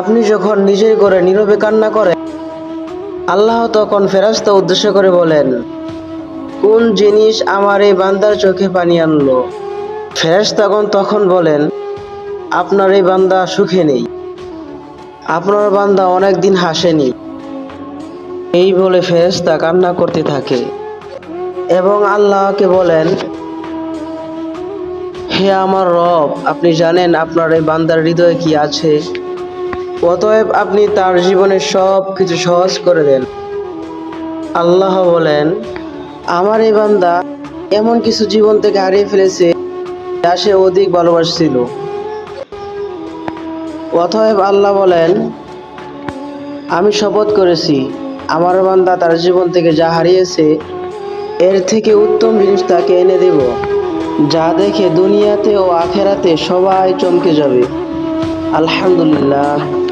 আপনি যখন নিজের করে নীরবে কান্না করেন, আল্লাহ তখন ফেরাস্তা উদ্দেশ্য করে বলেন, কোন জিনিস আমার এই বান্দার চোখে পানি আনলো? ফেরেশতাগণ তখন বলেন, আপনার এই বান্দা সুখে নেই। আপনার বান্দা অনেক দিন হাসেনি। এই বলে ফেরেশতা কান্না করতে থাকে এবং আল্লাহকে বলেন, হে আমার রব, আপনি জানেন আপনার এই বান্দার হৃদয়ে কি আছে? অতএব আপনি তার জীবনের সব কিছু সহজ করে দেন। আল্লাহ বলেন, আমার এই বান্দা এমন কিছু জীবন থেকে হারিয়ে ফেলেছে যা সে অধিক ভালোবাসছিল। অতএব আল্লাহ বলেন, আমি শপথ করেছি, আমার বান্দা তার জীবন থেকে যা হারিয়েছে, এর থেকে উত্তম জিনিস তাকে এনে দেব, যা দেখে দুনিয়াতে ও আখেরাতে সবাই চমকে যাবে। আলহামদুলিল্লাহ।